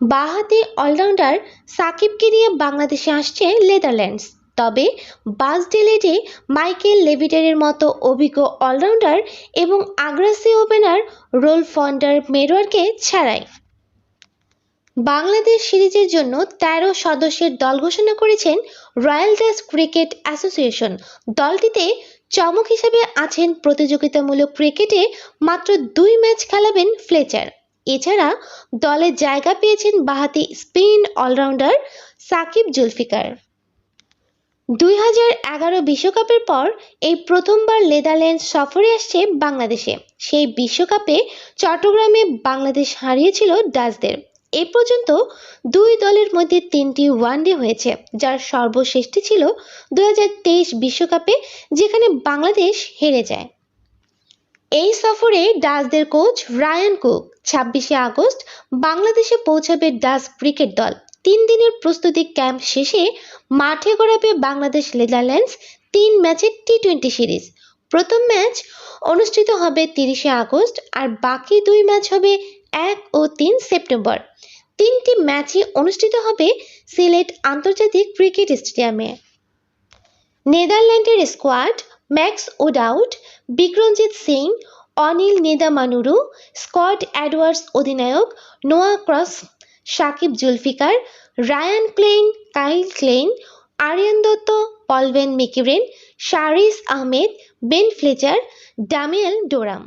বাঁহাতি অলরাউন্ডার সাকিবকে নিয়ে বাংলাদেশে আসছে নেদারল্যান্ডস। তবে বাস ডিলেটে মাইকেল লেভিটারের মতো অভিজ্ঞ অলরাউন্ডার এবং আগ্রাসী ওপেনার রোল ফন্ডার মেরোয়ারকে ছাড়াই। বাংলাদেশ সিরিজের জন্য তেরো সদস্যের দল ঘোষণা করেছেন রয়্যাল ডাচ ক্রিকেট অ্যাসোসিয়েশন। দলটিতে চমক হিসেবে আছেন প্রতিযোগিতামূলক ক্রিকেটে মাত্র দুই ম্যাচ খেলাবেন ফ্লেচার। এছাড়া দলে জায়গা পেয়েছেন বাহাতি স্পিন অলরাউন্ডার সাকিব জুলফিকার। দুই হাজার এগারো বিশ্বকাপের পর এই প্রথমবার নেদারল্যান্ডস সফরে আসছে বাংলাদেশে। সেই বিশ্বকাপে চট্টগ্রামে বাংলাদেশ হারিয়েছিল ডাচদের। এ পর্যন্ত দুই দলের মধ্যে তিনটি ওয়ানডে হয়েছে, যার সর্বশেষটি ছিল দু বিশ্বকাপে, যেখানে বাংলাদেশ হেরে যায়। এই সফরে ডাচদের কোচ রায়ান কুক ছাব্বিশে আগস্ট বাংলাদেশে পৌঁছাবে ডাচ ক্রিকেট দল। তিন দিনের প্রস্তুতি ক্যাম্প শেষে মাঠে গড়াবে বাংলাদেশ নেদারল্যান্ডস তিন ম্যাচের টি টোয়েন্টি সিরিজ। প্রথম ম্যাচ অনুষ্ঠিত হবে তিরিশে আগস্ট আর বাকি দুই ম্যাচ হবে এক ও তিন সেপ্টেম্বর। তিনটি ম্যাচই অনুষ্ঠিত হবে সিলেট আন্তর্জাতিক ক্রিকেট স্টেডিয়ামে। নেদারল্যান্ডের squad Max O'Dowd, Vikramjit Singh, Anil Nidamanuru, Scott Edwards অধিনায়ক Noah Croes, Saqib Zulfiqar, Ryan Klein, Kyle Klein, Aryan Dutt Paul van Meekeren Shariz Ahmad, Ben Fletcher Daniel Doram.